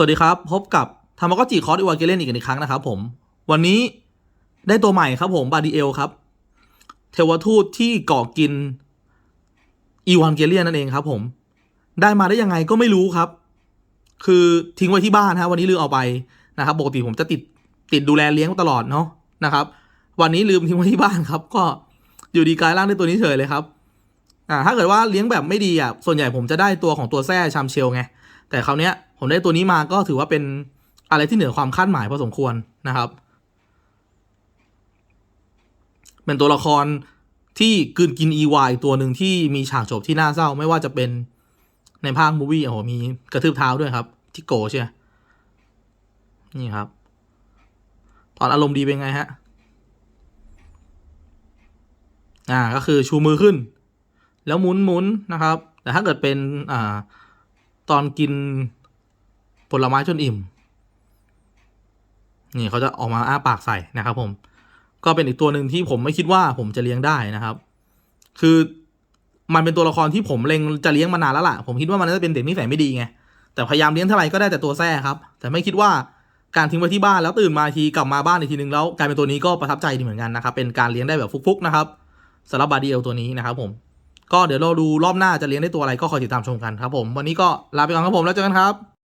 สวัสดีครับ พบกับธรรมก็จีคอร์สอีวาเกเลนอีกอีกครั้งนะครับผม วันนี้ได้ตัวใหม่ครับผมบาดีเอลครับ เทวทูตที่ก่อกินอีวานเกเลียนนั่นเองครับ ผม ได้มาได้ยังไงก็ไม่รู้ครับ คือทิ้งไว้ที่บ้านฮะวันนี้ลืมเอาไปนะครับปกติผมจะติดติดดูแลเลี้ยงตลอดเนาะนะครับ วันนี้ลืมทิ้งไว้ที่บ้านครับ ก็อยู่ดีกลายร่างด้วยตัวนี้เฉยเลยครับ อ่าถ้าเกิดว่าเลี้ยงแบบไม่ดีอะส่วนใหญ่ผมจะได้ตัวของตัวแซ่ชัมเชลไงแต่คราวเนี้ยผมได้ตัวนี้มาก็ถือว่าเป็นอะไรที่เหนือความคาดหมายพอสมควรนะครับเป็นตัวละครที่กืนกิน EY ตัวหนึ่งที่มีฉากจบที่น่าเศร้าไม่ว่าจะเป็นในภาคมูวี่โอ้โหมีกระทืบเท้าด้วยครับ ที่โกใช่ไหมนี่ครับ ตอนอารมณ์ดีเป็นไงฮะ อ่าก็คือชูมือขึ้น แล้วหมุนหมุนนะครับ แต่ถ้าเกิดเป็นอ่าตอนกินผลไม้จนอิ่ม นี่เขาจะออกมาอ้าปากใส่นะครับ ผม ก็เป็นอีกตัวหนึ่งที่ผมไม่คิดว่าผมจะเลี้ยงได้นะครับ คือมันเป็นตัวละครที่ผมเล็งจะเลี้ยงมานานแล้วล่ะ ผมคิดว่ามันน่าจะเป็นเด็กนิสัยไม่ดีไง แต่พยายามเลี้ยงเท่าไหร่ก็ได้แต่ตัวแท้ครับ แต่ไม่คิดว่าการทิ้งไว้ที่บ้านแล้วตื่นมาทีกลับมาบ้านอีกทีนึงแล้วกลายเป็นตัวนี้ก็ประทับใจดีเหมือนกันนะครับ เป็นการเลี้ยงได้แบบฟุกๆนะครับสำหรับบาดีเอลตัวนี้นะครับผม ก็เดี๋ยวเราดูรอบหน้าจะเลี้ยงได้ตัวอะไรก็คอยติดตามชมกันครับผม วันนี้ก็ลาไปก่อนครับผมแล้วเจอกันครับ